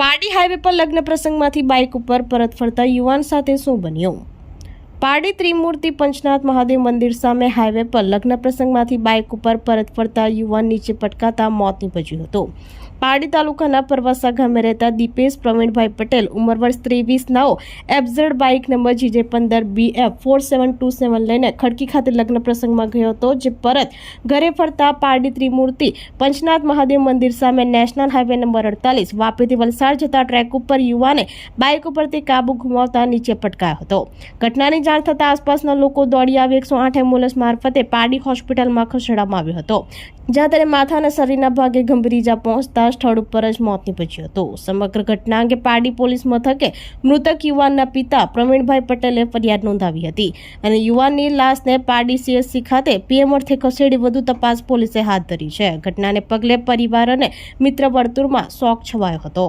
Pardi highway પર લગ્ન પ્રસંગમાંથી bike ઉપર પરત ફરતા યુવાન સાથે શું બન્યું. પારડી ત્રિમૂર્તિ પંચનાથ મહાદેવ મંદિર સામે હાઈવે પર લગ્ન પ્રસંગમાંથી બાઇક ઉપર પરત ફરતા યુવાન નીચે પટકાતા મોત નીપજ્યું હતું. પારડી તાલુકાના પરવાસા ગામે રહેતા દીપેશ પ્રવીણભાઈ પટેલ ઉંમર વર્ષ ત્રેવીસ નાઓ એફઝેડ બાઇક નંબર જીજે પંદર B F four seven two seven લઈને ખડકી ખાતે લગ્ન પ્રસંગમાં ગયો હતો, જે પરત ઘરે ફરતા પારડી ત્રિમૂર્તિ પંચનાથ મહાદેવ મંદિર સામે નેશનલ હાઈવે નંબર અડતાલીસ વાપીથી વલસાડ જતા ટ્રેક ઉપર યુવાને બાઇક ઉપરથી કાબુ ગુમાવતા નીચે પટકાયો હતો. ઘટનાની જાણ થતાં આસપાસના લોકો દોડી આવી એકસો આઠ એમ્બ્યુલન્સ મારફતે પાડી હોસ્પિટલમાં ખસેડવામાં આવ્યો હતો, જ્યાં તેને માથા અને શરીરના ભાગે ગંભીર ઇજા પહોંચતા સ્થળ ઉપર જ મોત નીપજ્યું હતું. સમગ્ર ઘટના અંગે પાડી પોલીસ મથકે મૃતક યુવાનના પિતા પ્રવીણભાઈ પટેલે ફરિયાદ નોંધાવી હતી અને યુવાનની લાશને પારડી સીએસસી ખાતે પીએમ ખસેડી વધુ તપાસ પોલીસે હાથ ધરી છે. ઘટનાને પગલે પરિવાર અને મિત્ર વર્તુળમાં શોક છવાયો હતો.